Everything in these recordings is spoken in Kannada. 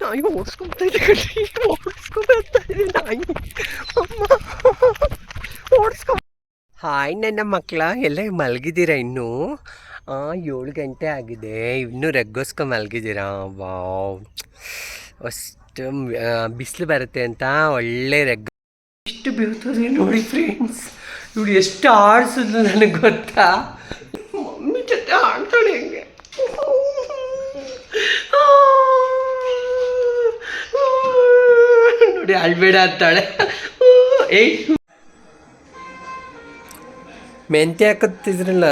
ನಾಯಿ ಓಡಿಸ್ಕೊಂತ ಇದೆ ಕಣ್ರಿ ಓಡಿಸ್ಕೊಂಬರ್ತಾ ಇದೆ ನಾಯಿ ಅಮ್ಮ ಓಡಿಸ್ಕೊ ಹಾಯ್ ನನ್ನ ಮಕ್ಕಳ ಎಲ್ಲ ಮಲಗಿದ್ದೀರಾ ಇನ್ನೂ? ಏಳು ಗಂಟೆ ಆಗಿದೆ. ಇನ್ನೂ ರಗ್ಗೋಸ್ಕೊ ಮಲಗಿದ್ದೀರಾ? ವಾವ್. ಅಷ್ಟು ಬಿಸಿಲು ಬರುತ್ತೆ ಅಂತ ಒಳ್ಳೆ ರಗ್ ಎಷ್ಟು ಬೀಳ್ತದೆ ನೋಡಿ ಫ್ರೆಂಡ್ಸ್ ಇವಳು ಎಷ್ಟು ಆಡಿಸಿದ್ಲು ನನಗೆ ಗೊತ್ತಾ ಮಮ್ಮಿ ಜೊತೆ ಆಡ್ತಾಳೆ ಹೆಂಗೆ ನೋಡಿ ಅಳ್ಬೇಡ ಅಂತಾಳೆ. ಏಯ್. ಮೆಂತ್ಯ ಹಾಕತ್ತಿದ್ರಲ್ಲ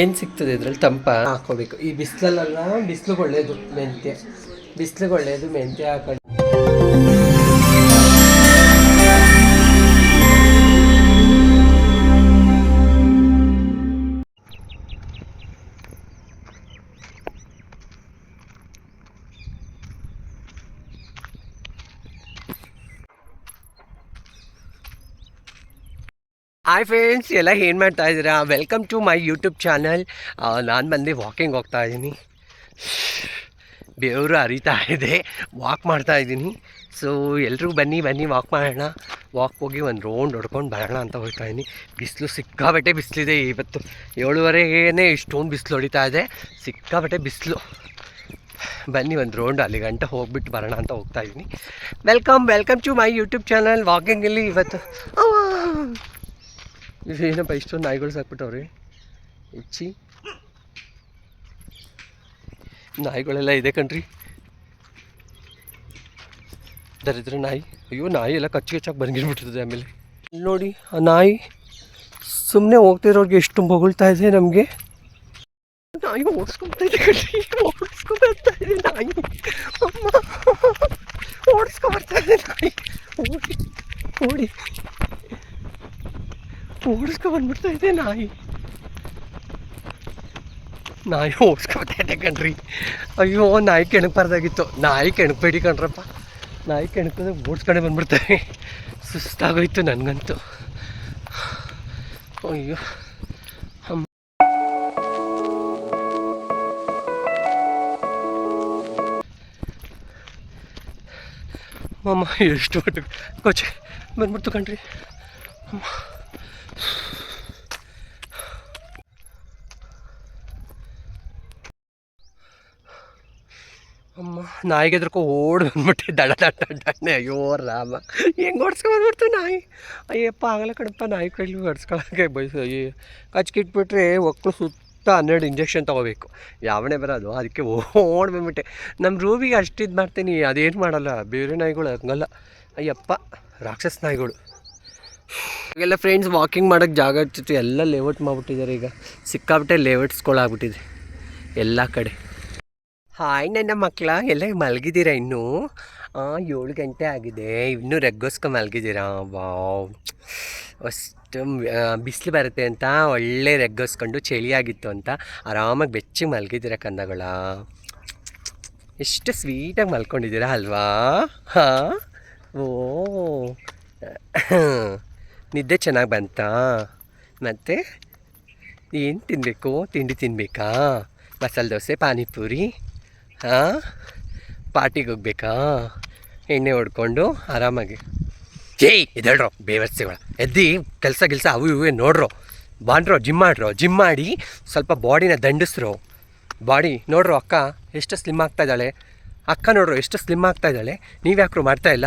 ಏನು ಸಿಗ್ತದೆ ಇದ್ರಲ್ಲಿ ತಂಪ? ಹಾಕೋಬೇಕು ಈ ಬಿಸಿಲಲ್ಲ ಬಿಸಿಲಿಗೆ ಒಳ್ಳೇದು ಮೆಂತ್ಯ. ಬಿಸಿಲಿಗೆ ಒಳ್ಳೇದು ಮೆಂತ್ಯ ಹಾಕೊಂಡು ಹಾಯ್ ಫ್ರೆಂಡ್ಸ್ ಎಲ್ಲ ಏನು ಮಾಡ್ತಾ ಇದ್ದೀರಾ? Welcome to my YouTube channel ನಾನು ಬಂದು ವಾಕಿಂಗ್ ಹೋಗ್ತಾ ಇದ್ದೀನಿ. ಬೆವರು ಅರಿತಾ ಇದೆ ವಾಕ್ ಮಾಡ್ತಾ ಇದ್ದೀನಿ. ಸೊ ಎಲ್ರಿಗೂ ಬನ್ನಿ ಬನ್ನಿ ವಾಕ್ ಮಾಡೋಣ. ವಾಕ್ ಹೋಗಿ ಒಂದು ರೌಂಡ್ ಹೊಡ್ಕೊಂಡು ಬರೋಣ ಅಂತ ಹೋಗ್ತಾ ಇದ್ದೀನಿ. ಬಿಸಿಲು ಸಿಕ್ಕಾಬಟ್ಟೆ ಬಿಸಿಲಿದೆ ಇವತ್ತು. ಏಳುವರೆಗೇ ಇಷ್ಟೊಂದು ಬಿಸಿಲು ಹೊಡಿತಾ ಇದೆ. ಸಿಕ್ಕಾಬಟ್ಟೆ ಬಿಸಿಲು. ಬನ್ನಿ ಒಂದು ರೌಂಡ್ ಅಲ್ಲಿ ಗಂಟೆ ಹೋಗ್ಬಿಟ್ಟು ಬರೋಣ ಅಂತ ಹೋಗ್ತಾ ಇದ್ದೀನಿ. Welcome welcome to my YouTube channel ವಾಕಿಂಗಲ್ಲಿ ಇವತ್ತು. ಏನಪ್ಪ ಇಷ್ಟೊಂದು ನಾಯಿಗಳು ಸಾಕ್ಬಿಟ್ಟವ್ರಿ ಇಚ್ಚಿ ನಾಯಿಗಳೆಲ್ಲ ಇದೆ ಕಣ್ರಿ ದರಿದ್ರ ನಾಯಿ ಅಯ್ಯೋ ನಾಯಿ ಎಲ್ಲ ಕಚ್ಚಿ ಕಚ್ಚಾಗಿ ಬಂದಿರ್ಬಿಟ್ಟಿರ್ತದೆ ಆಮೇಲೆ ಇಲ್ಲಿ ನೋಡಿ ಆ ನಾಯಿ ಸುಮ್ಮನೆ ಹೋಗ್ತಿರೋರ್ಗೆ ಎಷ್ಟು ಬೊಗಳ್ತಾ ಇದೆ ನಮಗೆ ನಾಯಿ ಓಡಿಸ್ಕೊಂತ ಇದೆ ಕಣ್ರಿ ಓಡಿಸ್ಕೊಂಬರ್ತಾ ಇದೆ ನಾಯಿ ಅಮ್ಮ ಓಡಿಸ್ಕೊಂಬರ್ತಾ ಇದೆ ನಾಯಿ ಓಡಿ ಓಡಿ ಓಡಿಸ್ಕೊ ಬಂದ್ಬಿಡ್ತಾ ಇದೆ ನಾಯಿ. ನಾಯಿ ಓಡಿಸ್ಕೊತಾ ಇದೆ ಕಣ್ರಿ. ಅಯ್ಯೋ, ನಾಯಿ ಕೆಣಕ್ಬಾರ್ದಾಗಿತ್ತು ನಾಯಿ ಕೆಣಕ್ಬೇಡಿ ಕಣ್ರಪ್ಪ. ನಾಯಿ ಕೆಣಕದ ಓಡಿಸ್ಕೊಂಡೆ ಬಂದ್ಬಿಡ್ತಾರೆ ಸುಸ್ತಾಗೋಯ್ತು ನನಗಂತೂ. ಅಯ್ಯೋ, ಅಮ್ಮ. ಎಷ್ಟು ಕೊಚ್ಚೆ, ಬಂದ್ಬಿಡ್ತು ಕಣ್ರಿ. ಅಮ್ಮ. ನಾಯಿಗೆ ಎದ್ರಕೊ ಓಡ್ ಬಂದ್ಬಿಟ್ಟೆ, ದಡ ದಡ ದಣ್ಣೆ ಅಯ್ಯೋ, ರಾಮ. ಹೆಂಗೆ ಓಡಿಸ್ಕೊ ಬಂದ್ಬಿಡ್ತು ನಾಯಿ? ಅಯ್ಯಪ್ಪ ಆಗಲ್ಲ ಕಣಪ್ಪ, ನಾಯಿ ಕೈಲಿ ಓಡಿಸ್ಕೊಳಕ್ಕೆ ಬಯಸು. ಅಯ್ಯ ಕಚ್ಕಿಟ್ಬಿಟ್ರೆ ಒಕ್ಕಳು ಸುತ್ತ ಹನ್ನೆರಡು ಇಂಜೆಕ್ಷನ್ ತೊಗೋಬೇಕು. ಯಾವಣೆ ಬರೋದು? ಅದಕ್ಕೆ ಓಡ್ ಬಂದ್ಬಿಟ್ಟೆ. ನಮ್ಮ ರೂಬಿಗೆ ಇದು ಮಾಡ್ತೀನಿ, ಅದೇನು ಮಾಡಲ್ಲ. ಬೇರೆ ನಾಯಿಗಳು ಹಂಗಲ್ಲ. ಅಯ್ಯಪ್ಪ, ರಾಕ್ಷಸ ನಾಯಿಗಳು. ಎಲ್ಲ ಫ್ರೆಂಡ್ಸ್ ವಾಕಿಂಗ್ ಮಾಡೋಕ್ಕೆ ಜಾಗ ಇರ್ತಿತ್ತು. ಎಲ್ಲ ಲೇಔಟ್ ಮಾಡ್ಬಿಟ್ಟಿದ್ದಾರೆ ಈಗ. ಸಿಕ್ಕಾಬಿಟ್ಟೆ ಲೇಔಟ್ಸ್ಗಳಾಗ್ಬಿಟ್ಟಿದೆ ಎಲ್ಲ ಕಡೆ. ಹಾಯ್ ನನ್ನ ಮಕ್ಕಳ ಎಲ್ಲ ಮಲಗಿದ್ದೀರಾ ಇನ್ನೂ? ಏಳು ಗಂಟೆ ಆಗಿದೆ. ಇನ್ನೂ ರೆಗ್ಗೋಸ್ಕೊ ಮಲಗಿದ್ದೀರಾ? ವಾವ್ ಅಷ್ಟು ಬಿಸಿಲು ಬರುತ್ತೆ ಅಂತ, ಒಳ್ಳೆ ರಗ್ಗೋಸ್ಕೊಂಡು ಚಳಿಯಾಗಿತ್ತು ಅಂತ ಆರಾಮಾಗಿ ಬೆಚ್ಚಿ ಮಲಗಿದ್ದೀರಾ ಕಂದಗಳ. ಎಷ್ಟು ಸ್ವೀಟಾಗಿ ಮಲ್ಕೊಂಡಿದ್ದೀರಾ ಅಲ್ವಾ? ಹಾಂ ಓ ನಿದ್ದೆ ಚೆನ್ನಾಗಿ ಬಂತಾ? ಮತ್ತು ಏನು ತಿನ್ನಬೇಕು ತಿಂಡಿ ತಿನ್ನಬೇಕಾ ಮಸಾಲೆ ದೋಸೆ, ಪಾನಿಪುರಿ ಹಾಂ ಪಾರ್ಟಿಗೆ ಹೋಗ್ಬೇಕಾ? ಎಣ್ಣೆ ಹೊಡ್ಕೊಂಡು ಆರಾಮಾಗಿ. ಏಯ್ ಇದೇಳ್ರೋ ಬೇವರ್ಸಿಗಳ. ಎದ್ದು ಕೆಲಸ ಗಿಲ್ಸ ಅವು ಇವೇ ನೋಡ್ರೋ. ಬಾಂಡ್ರೋ ಜಿಮ್ ಮಾಡ್ರೋ. ಜಿಮ್ ಮಾಡಿ ಸ್ವಲ್ಪ ಬಾಡಿನ ದಂಡಿಸ್ರೋ. ಬಾಡಿ, ನೋಡ್ರೋ, ಅಕ್ಕ ಎಷ್ಟು ಸ್ಲಿಮ್ ಆಗ್ತಾ ಇದ್ದಾಳೆ? ಅಕ್ಕ ನೋಡ್ರೋ, ಎಷ್ಟು ಸ್ಲಿಮ್ ಆಗ್ತಾ ಇದ್ದಾಳೆ? ನೀವು ಮಾಡ್ತಾ ಇಲ್ಲ?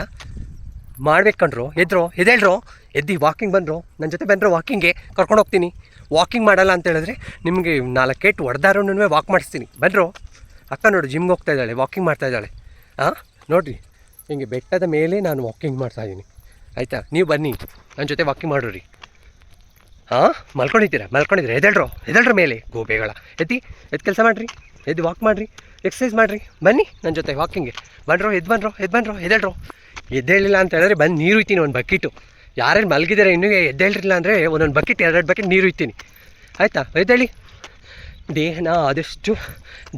ಮಾಡ್ಬೇಕು ಕಣ್ರು ಎದ್ರು, ಎದೇಳ್ರು, ಎದ್ದು ವಾಕಿಂಗ್ ಬಂದರು ನನ್ನ ಜೊತೆ ಬಂದರು ವಾಕಿಂಗ್ಗೆ ಕರ್ಕೊಂಡು ಹೋಗ್ತೀನಿ. ವಾಕಿಂಗ್ ಮಾಡಲ್ಲ ಅಂತ ಹೇಳಿದ್ರೆ ನಿಮಗೆ ನಾಲ್ಕು ಏಟು ಹೊಡೆದಾರೂ ವಾಕ್ ಮಾಡಿಸ್ತೀನಿ. ಬಂದರು, ಅಕ್ಕ ನೋಡು ಜಿಮ್ಗೆ ಹೋಗ್ತಾ ಇದ್ದಾಳೆ ವಾಕಿಂಗ್ ಮಾಡ್ತಾ ಇದ್ದಾಳೆ. ಹಾಂ ನೋಡಿರಿ, ಹಿಂಗೆ ಬೆಟ್ಟದ ಮೇಲೆ ನಾನು ವಾಕಿಂಗ್ ಮಾಡ್ತಾ ಇದ್ದೀನಿ. ಆಯಿತಾ? ನೀವು ಬನ್ನಿ ನನ್ನ ಜೊತೆ ವಾಕಿಂಗ್ ಮಾಡೋರಿ. ಹಾಂ ಮಲ್ಕೊಂಡಿದ್ದೀರಾ? ಮಲ್ಕೊಂಡಿದ್ದೀರಾ? ಎದೇಳ್ರು, ಎದೇಳ್ರ ಮೇಲೆ? ಗೋಬೆಗಳ. ಎತ್ತಿ ಎದ್ದು ಕೆಲಸ ಮಾಡಿರಿ ಎದ್ದು ವಾಕ್ ಮಾಡಿರಿ ಎಕ್ಸಸೈಸ್ ಮಾಡಿರಿ. ಬನ್ನಿ ನನ್ನ ಜೊತೆ ವಾಕಿಂಗ್ಗೆ ಬನ್ರೋ ಎದ್ದು ಬನ್ರೋ ಎದ್ದು ಬನ್ರೋ ಎದ್ದೇಳ್ರೋ ಎದ್ದೇಳಿಲ್ಲ ಅಂತ ಹೇಳಿದ್ರೆ ಬಂದು ನೀರು ಇತ್ತೀನಿ, ಒಂದು ಬಕೆಟು. ಯಾರೇನು ಮಲಗಿದ್ದಾರೆ ಇನ್ನೂ ಎದ್ದೇಳಿರಲಿಲ್ಲ ಅಂದರೆ ಒಂದೊಂದು ಬಕೆಟ್, ಎರಡೆರಡು ಬಕೆಟ್ ನೀರು ಇತ್ತೀನಿ. ಆಯಿತಾ? ಎದ್ದೇಳಿ. ದೇಹನ ಆದಷ್ಟು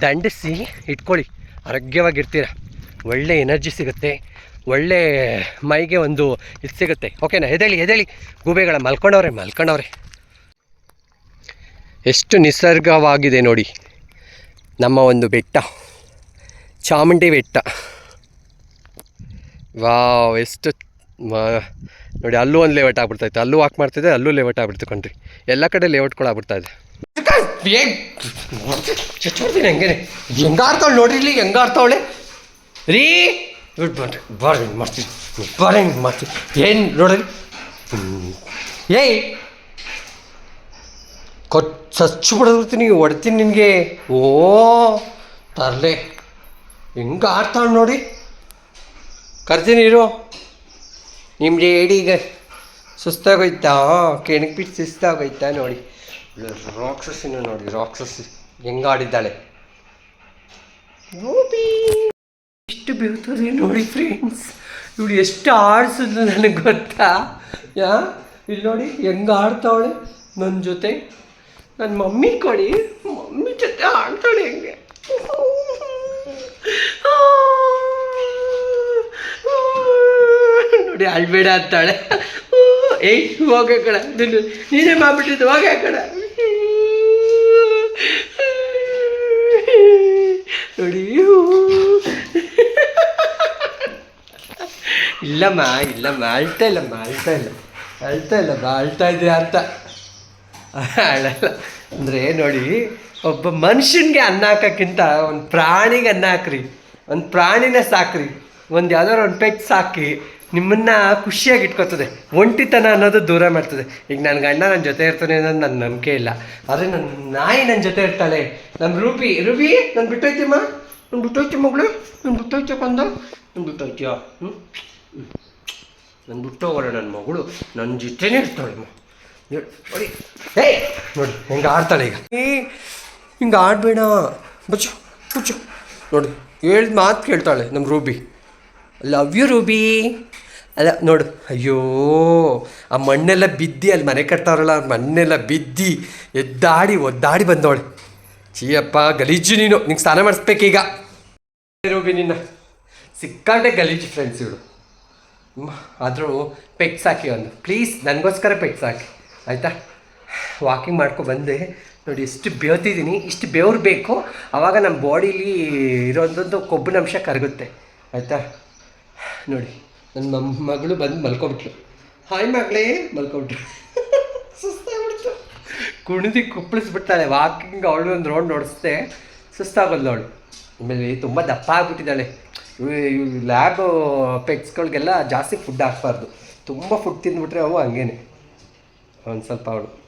ದಂಡಿಸಿ ಇಟ್ಕೊಳ್ಳಿ. ಆರೋಗ್ಯವಾಗಿರ್ತೀರ. ಒಳ್ಳೆ ಎನರ್ಜಿ ಸಿಗುತ್ತೆ. ಒಳ್ಳೆ ಮೈಗೆ ಒಂದು ಇದು ಸಿಗುತ್ತೆ. ಓಕೆನಾ? ಎದೇಳಿ ಎದೇಳಿ ಗೂಬೆಗಳ ಮಲ್ಕೊಂಡವ್ರೆ ಮಲ್ಕೊಂಡವ್ರೆ. ಎಷ್ಟು ನಿಸರ್ಗವಾಗಿದೆ ನೋಡಿ. ನಮ್ಮ ಒಂದು ಬೆಟ್ಟ. ಚಾಮುಂಡಿ ಬೆಟ್ಟ. ವಾವ್ ಎಷ್ಟು ನೋಡಿ ಅಲ್ಲೂ ಒಂದು ಲೇಔಟ್ ಆಗ್ಬಿಡ್ತೈತೆ ಅಲ್ಲೂ ವಾಕ್ ಮಾಡ್ತಿದ್ದೆ ಅಲ್ಲೂ ಲೇಔಟ್ ಆಗ್ಬಿಡ್ತು ಕಣ್ರಿ. ಎಲ್ಲ ಕಡೆ ಲೇಔಟ್ಗಳು ಆಗ್ಬಿಡ್ತಾ ಇದೆ. ಚಚ್ಬಿಡ್ತೀನಿ ಹಂಗೇನೆ. ಹೆಂಗಾಡ್ತಾವಳೆ ನೋಡ್ರಿ ಇಲ್ಲಿ ಹೆಂಗಾಡ್ತಾವಳೆ? ರೀ ಬನ್ರಿ ಬಾರ ಹಿಂಗೆ ಮಾಡ್ತೀನಿ. ಹಿಂಗೆ ಮಾಡ್ತೀನಿ. ಏನು ನೋಡ್ರಿ. ಏಯ್! ಕೊಟ್ ಸಚ್ಚು ಬಿಡ್ತೀನಿ ಹೊಡ್ತೀನಿ ನಿನಗೆ. ಓ ತರಲೆ. ಹೆಂಗೆ ಆಡ್ತಾಳೆ ನೋಡಿ ಕರ್ತೀನಿ ಇರು. ನಿಮ್ಮ ರೇಡಿ ಈಗ ಸುಸ್ತಾಗೋಯ್ತಾ? ಕೆಣಕ್ ಬಿಟ್ಟು ಸುಸ್ತಾಗೋಯ್ತಾ ನೋಡಿ. ರಾಕ್ಷಸಿನ ನೋಡಿ, ರಾಕ್ಷಸಿ ಹೆಂಗಾಡಿದ್ದಾಳೆ. ಎಷ್ಟು ಬೀಳ್ತದೆ ನೋಡಿ ಫ್ರೆಂಡ್ಸ್ ಇವಳು ಎಷ್ಟು ಆಡಿಸಿದ್ಲು ನನಗೆ ಗೊತ್ತಾ? ಯಾ? ಇಲ್ಲಿ ನೋಡಿ, ಹೆಂಗೆ ಆಡ್ತಾವಳೆ? ನನ್ನ ಜೊತೆ. ನನ್ನ ಮಮ್ಮಿ ಕೊಡಿ. ಮಮ್ಮಿ ಜೊತೆ ಆಡ್ತಾಳೆ ಹೆಂಗೆ? ನೋಡಿ ಅಳ್ಬೇಡ ಅಂತಾಳೆ. ಏಯ್, ಹೋಗೆ ಕಡ ನೀನು ಮಾಡ್ಬಿಟ್ಟಿದ್ದು, ಹೋಗೆ ಕಡ ನೋಡಿ ಇಲ್ಲಮ್ಮ ಇಲ್ಲಮ್ಮ, ಅಳ್ತಾ ಇಲ್ಲಮ್ಮ ಅಳ್ತಾ ಇಲ್ಲ. ಅಳ್ತಾ ಇಲ್ಲಮ್ಮ ಅಳ್ತಾ ಇದ್ರೆ ಅಂತ. ಅಳಲ್ಲ. ಅಂದರೆ ನೋಡಿ, ಒಬ್ಬ ಮನುಷ್ಯನಿಗೆ ಅನ್ನ ಹಾಕೋಕ್ಕಿಂತ ಒಂದು ಪ್ರಾಣಿಗೆ ಅನ್ನ ಹಾಕ್ರಿ. ಒಂದು ಪ್ರಾಣಿನೇ ಸಾಕ್ರಿ. ಒಂದು ಯಾವ್ದಾದ್ರು ಒಂದು ಪೆಟ್ ಸಾಕಿ. ನಿಮ್ಮನ್ನ ಖುಷಿಯಾಗಿ ಇಟ್ಕೊತದೆ ಒಂಟಿತನ ಅನ್ನೋದು ದೂರ ಮಾಡ್ತದೆ. ಈಗ ನನ್ನ ಗಂಡ ನನ್ನ ಜೊತೆ ಇರ್ತಾನೆ ಅನ್ನೋದು ನನ್ನ ನಂಬಿಕೆ ಇಲ್ಲ. ಆದರೆ ನನ್ನ ನಾಯಿ ನನ್ನ ಜೊತೆ ಇರ್ತಾಳೆ. ನನ್ನ ರೂಪಿ ರೂಪಿ, ನಾನು ಬಿಟ್ಟೋಯ್ತಿಮ್ಮ? ನಾನು ಬಿಟ್ಟೋಯ್ತಿ ಮಗಳು? ನಾನು ಬಿಟ್ಟೋಯ್ತಿ ಕೊಂದ? ನಾನು ಬಿಟ್ಟೋಯ್ತಿಯ? ಹ್ಞೂ ನಾನು ಬಿಟ್ಟೋಗೋಣ ನನ್ನ ಮಗಳು. ನನ್ನ ಜೊತೆನೇ ಇರ್ತಾಳೆ ನೋಡಿ ಹೇ ನೋಡಿ, ಹೆಂಗೆ ಆಡ್ತಾಳೆ ಈಗ. ಏ, ಹಿಂಗೆ ಆಡಬೇಡ. ಬಚ್ಚು ಬಚ್ಚು. ನೋಡಿ, ಹೇಳಿದ ಮಾತು ಕೇಳ್ತಾಳೆ ನಮ್ಮ ರೂಬಿ ಲವ್ ಯು ರೂಬಿ ಅಲ್ಲ, ನೋಡು. ಅಯ್ಯೋ, ಆ ಮಣ್ಣೆಲ್ಲ ಬಿದ್ದಿ, ಅಲ್ಲಿ ಮನೆ ಕಟ್ತಾವ್ರಲ್ಲ, ಆ ಮಣ್ಣೆಲ್ಲ ಬಿದ್ದಿ, ಎದ್ದಾಡಿ, ಒದ್ದಾಡಿ ಬಂದವಳೆ. ಚೀಯಪ್ಪ ಗಲೀಜು ನೀನು. ನಿಂಗೆ ಸ್ನಾನ ಮಾಡಿಸ್ಬೇಕೀಗ. ರೂಬಿ ನಿನ್ನ. ಸಿಕ್ಕಾಂಡೆ ಗಲೀಜು ಫ್ರೆಂಡ್ಸ್ ಇವಳು. ಆದರೂ ಪೆಟ್ಸ್ ಹಾಕಿ ಒಂದು. ಪ್ಲೀಸ್ ನನಗೋಸ್ಕರ ಪೆಟ್ಸ್ ಹಾಕಿ ಆಯಿತಾ? ವಾಕಿಂಗ್ ಮಾಡ್ಕೊ ಬಂದೆ. ನೋಡಿ ಎಷ್ಟು ಬೇವ್ತಿದ್ದೀನಿ ಇಷ್ಟು ಬೇವ್ರು ಬೇಕು. ಆವಾಗ ನಮ್ಮ ಬಾಡೀಲಿ ಇರೋದೊಂದು ಕೊಬ್ಬಿನ ಅಂಶ ಕರಗುತ್ತೆ. ಆಯಿತಾ? ನೋಡಿ. ನನ್ನ ಮಗಳು ಬಂದು ಮಲ್ಕೊಬಿಟ್ಲು. ಹಾಯ್ ಮಗಳೇ, ಮಲ್ಕೊಬಿಟ್ಲು. ಸುಸ್ತಾಗ್ಬಿಡ್ತು. ಕುಣಿದು ಕುಪ್ಪಳಿಸ್ಬಿಡ್ತಾಳೆ ವಾಕಿಂಗ್ ಅವಳು ಒಂದು ರೌಂಡ್ ನೋಡಿಸ್ದೆ, ಸುಸ್ತಾಗೋದ್ಲು ಅವಳು. ಆಮೇಲೆ ತುಂಬ ದಪ್ಪ ಆಗ್ಬಿಟ್ಟಿದ್ದಾಳೆ. ಲ್ಯಾಬ್ ಪೆಟ್ಸ್ಗಳಿಗೆಲ್ಲ ಜಾಸ್ತಿ ಫುಡ್ ಹಾಕ್ಬಾರ್ದು. ತುಂಬ ಫುಡ್ ತಿಂದ್ಬಿಟ್ರೆ ಅವು ಹಂಗೇನೆ. ಒಂದು ಸ್ವಲ್ಪ ಅವಳು.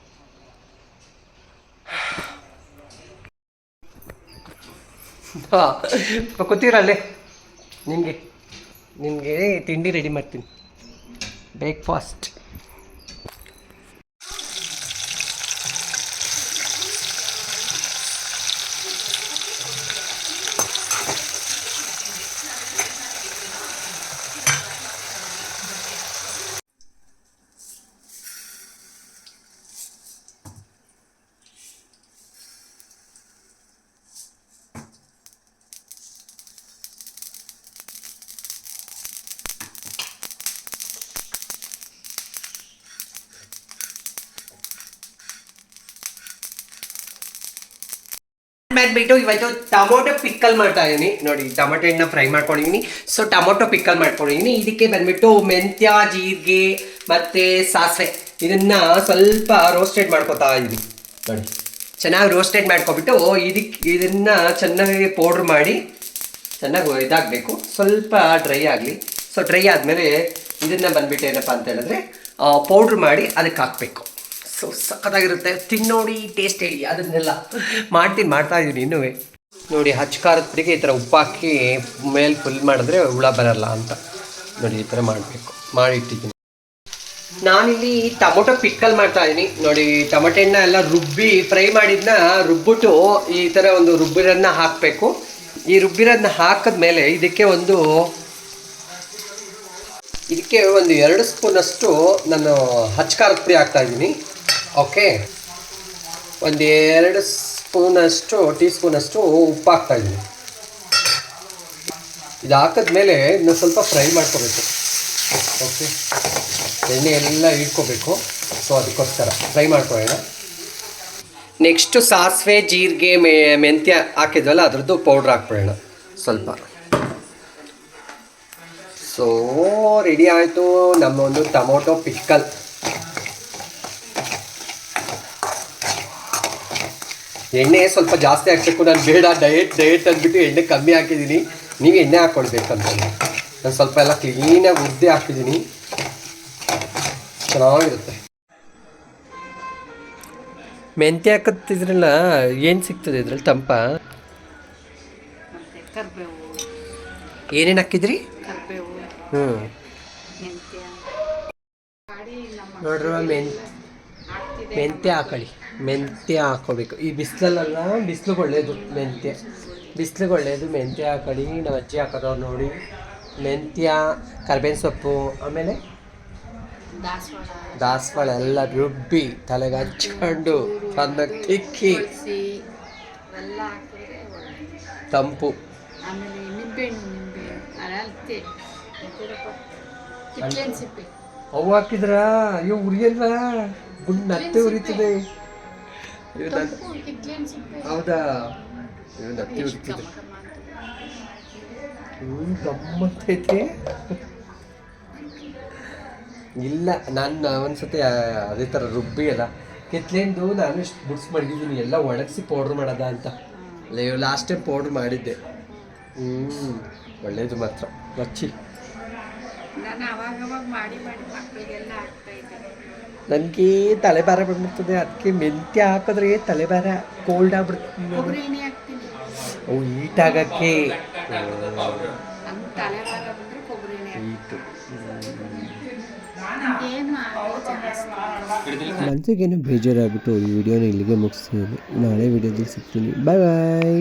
ಹಾಂ ಕೂತೀರಲ್ಲೇ ನಿನಗೆ ನಿನಗೆ ತಿಂಡಿ ರೆಡಿ ಮಾಡ್ತೀನಿ. ಬ್ರೇಕ್ಫಾಸ್ಟ್ ಮಾಡ್ಬಿಟ್ಟು ಇವತ್ತು ಟೊಮೊಟೊ ಪಿಕ್ಕಲ್ ಮಾಡ್ತಾ ಇದೀನಿ. ನೋಡಿ, ಟೊಮೊಟೊ ಹಣ್ಣು ಫ್ರೈ ಮಾಡ್ಕೊಂಡಿದ್ದೀನಿ ಸೊ ಟೊಮೊಟೊ ಪಿಕ್ಕಲ್ ಮಾಡ್ಕೊಂಡಿದ್ದೀನಿ ಇದಕ್ಕೆ ಬಂದ್ಬಿಟ್ಟು ಮೆಂತ್ಯ, ಜೀರಿಗೆ ಮತ್ತು ಸಾಸಿವೆ. ಇದನ್ನ ಸ್ವಲ್ಪ ರೋಸ್ಟೆಡ್ ಮಾಡ್ಕೊತಾ ಇದೀನಿ. ನೋಡಿ, ಚೆನ್ನಾಗಿ ರೋಸ್ಟೆಡ್ ಮಾಡ್ಕೊಬಿಟ್ಟು ಇದಕ್ಕೆ ಇದನ್ನು ಚೆನ್ನಾಗಿ ಪೌಡ್ರ್ ಮಾಡಿ ಚೆನ್ನಾಗಿ ಇದಾಗಬೇಕು. ಸ್ವಲ್ಪ ಡ್ರೈ ಆಗಲಿ. ಸೊ ಡ್ರೈ ಆದಮೇಲೆ ಇದನ್ನು ಬಂದ್ಬಿಟ್ಟು ಏನಪ್ಪ ಅಂತ ಹೇಳಿದ್ರೆ ಪೌಡ್ರ್ ಮಾಡಿ ಅದಕ್ಕೆ ಹಾಕಬೇಕು. ಸೊ ಸಖತ್ತಾಗಿರುತ್ತೆ. ತಿನ್ನೋಡಿ ಟೇಸ್ಟ್ ಹೇಳಿ, ಅದನ್ನೆಲ್ಲ ಮಾಡ್ತೀನಿ ಮಾಡ್ತಾ ಇದ್ದೀನಿ ಇನ್ನೂ ನೋಡಿ ಖಾರದ ಈ ಥರ ಉಪ್ಪಾಕಿ ಮೇಲೆ ಫುಲ್ ಮಾಡಿದ್ರೆ ಹುಳ ಬರಲ್ಲ ಅಂತ. ನೋಡಿ, ಈ ಥರ ಮಾಡಬೇಕು. ಮಾಡಿಟ್ಟಿದ್ದೀನಿ. ನಾನಿಲ್ಲಿ ಟೊಮೊಟೊ ಪಿಕ್ಕಲ್ ಮಾಡ್ತಾ ಇದ್ದೀನಿ ನೋಡಿ, ಟೊಮೊಟೆನ ಎಲ್ಲ ರುಬ್ಬಿ ಫ್ರೈ ಮಾಡಿದ್ನ ರುಬ್ಬಿಟ್ಟು ಈ ಥರ ಒಂದು ರುಬ್ಬಿರೋದನ್ನ ಹಾಕಬೇಕು. ಈ ರುಬ್ಬಿರೋದನ್ನ ಹಾಕಿದ್ಮೇಲೆ ಇದಕ್ಕೆ ಒಂದು ಇದಕ್ಕೆ ಒಂದು ಎರಡು ಸ್ಪೂನಷ್ಟು ನಾನು ಖಾರದ ಪುಡಿ ಹಾಕ್ತಾ ಇದ್ದೀನಿ ಓಕೆ. ಒಂದು ಎರಡು ಸ್ಪೂನಷ್ಟು, ಟೀ ಸ್ಪೂನಷ್ಟು ಉಪ್ಪು ಹಾಕ್ತಾ ಇದ್ದೀನಿ. ಇದು ಹಾಕಿದ್ಮೇಲೆ ಇನ್ನು ಸ್ವಲ್ಪ ಫ್ರೈ ಮಾಡ್ಕೋಬೇಕು. ಓಕೆ. ಎಣ್ಣೆ ಎಲ್ಲ ಇಟ್ಕೋಬೇಕು. ಸೊ ಅದಕ್ಕೋಸ್ಕರ ಫ್ರೈ ಮಾಡ್ಕೊಳ್ಳೋಣ. ನೆಕ್ಸ್ಟು ಸಾಸಿವೆ, ಜೀರಿಗೆ, ಮೆ, ಮೆಂತ್ಯ ಹಾಕಿದ್ವಲ್ಲ, ಅದರದ್ದು ಪೌಡ್ರ್ ಹಾಕ್ಬಿಡೋಣ. ಸ್ವಲ್ಪ. ಸೊ ರೆಡಿ ಆಯಿತು. ನಮ್ಮ ಒಂದು ಟೊಮೊಟೊ ಪಿಕ್ಕಲ್. ಎಣ್ಣೆ ಸ್ವಲ್ಪ ಜಾಸ್ತಿ ಹಾಕ್ಬೇಕು ನಾನು ಬೇಡ ಡಯಟ್ ಡಯಟ್ ಅಂದ್ಬಿಟ್ಟು ಎಣ್ಣೆ ಕಮ್ಮಿ ಹಾಕಿದ್ದೀನಿ. ನೀವು ಎಣ್ಣೆ ಹಾಕ್ಕೊಳ್ಬೇಕಂತ ನಾನು ಸ್ವಲ್ಪ ಎಲ್ಲ ಕ್ಲೀನಾಗಿ ಉದ್ದೆ ಹಾಕಿದ್ದೀನಿ. ಚೆನ್ನಾಗಿರುತ್ತೆ. ಮೆಂತ್ಯ ಹಾಕತ್ತಿದ್ರಲ್ಲ ಏನು ಸಿಗ್ತದೆ ಇದ್ರಲ್ಲಿ ತಂಪ? ಏನೇನು ಹಾಕಿದ್ರಿ? ಹ್ಞೂ ಮೆಂತ್ಯ. ನೋಡ್ರಿ ಆಗ್ತಿದೆ ಮೆಂತ್ಯ ಹಾಕೊಳ್ಳಿ. ಮೆಂತ್ಯ ಹಾಕೋಬೇಕು ಈ ಬಿಸಿಲಲ್ಲ ಬಿಸಿಲಿಗೆ ಒಳ್ಳೆಯದು ಮೆಂತ್ಯ. ಬಿಸಿಲಿಗೆ ಒಳ್ಳೆಯದು ಮೆಂತ್ಯ ಹಾಕೊಳ್ಳಿ. ನಾವು ಅಜ್ಜಿ ಹಾಕೋದವ್ರು ನೋಡಿ. ಮೆಂತ್ಯ ಕರ್ಬೇವಿನ ಸೊಪ್ಪು ಆಮೇಲೆ ದಾಸವಾಳ. ಎಲ್ಲ ರುಬ್ಬಿ ತಲೆಗೆ ಹಚ್ಕೊಂಡು ಚೆನ್ನಾಗಿ ತಿಕ್ಕಿ. ತಂಪು. ಆಮೇಲೆ ನಿಂಬೆಹಣ್ಣು ನಿಂಬೆ ಅರಳ್ತೆ ಕಿತ್ಲೇನ್ ಸಿಪ್ಪೆ ಅವು ಹಾಕಿದ್ರ? ಅಯ್ಯೋ ಉರಿಯಲ್ವಾ ಗುಂಡ್ ನತ್ತೆ ಉರಿತದೆ. ಹೌದಾ? ಅಯ್ಯೋ ನತ್ತೆ ಉರಿತದೆ. ಹ್ಞೂ ಗಮ್ಮತ್ತೈತೆ. ಇಲ್ಲ ನಾನು ಒಂದ್ಸತಿ ಅದೇ ಥರ ರುಬ್ಬಿ ಅಲ್ಲ ಕಿತ್ಲೆಂದು ನಾನು ಇಷ್ಟು ಬುಡ್ಸ್ ಮಡಗಿದ್ದೀನಿ. ಎಲ್ಲ ಒಣಗಿಸಿ ಪೌಡ್ರ್ ಮಾಡೋದ ಅಂತ. ಲಾಸ್ಟ್ ಟೈಮ್ ಪೌಡ್ರ್ ಮಾಡಿದ್ದೆ. ಹ್ಞೂ ಒಳ್ಳೇದು ಮಾತ್ರ. ಮಚ್ಚಿ. ನಾನು ಅವಾಗ ಅವಾಗ ಮಾಡಿ ಮಾಡಿ ಮಕ್ಕಳಿಗೆಲ್ಲ ಆಗ್ತಾ ಇದ್ದೆ. ನನಗೆ ತಲೆಭಾರ ಬಂದ್ಬಿಡ್ತದೆ ಅದಕ್ಕೆ ಮೆಂತ್ಯ ಹಾಕಿದ್ರೆ ತಲೆಭಾರ ಕೋಲ್ಡ್ ಆಗ್ಬಿಡ್ತೀನಿ ಕೊಬ್ಬರಿ ಎಣ್ಣೆ ಹಾಕ್ತೀನಿ. ಅವು ಹೀಟ್ ಆಗಕ್ಕೆ. ನಮ್ಗೆ ತಲೆ ಭಾರ ಬಂದರೆ ಕೊಬ್ಬರಿ ಎಣ್ಣೆ ಹೀಟು ಹಾಕ್ತೀನಿ ಏನು ಆಗಲ್ಲ ಜಾಸ್ತಿ ಮನಸ್ಸಿಗೇನು ಬೇಜಾರಾಗ್ಬಿಟ್ಟು ಈ ವಿಡಿಯೋನ ಇಲ್ಲಿಗೆ ಮುಗಿಸ್ತೀನಿ. ನಾಳೆ ವಿಡಿಯೋದಲ್ಲಿ ಸಿಗ್ತೀನಿ. ಬಾಯ್ ಬಾಯ್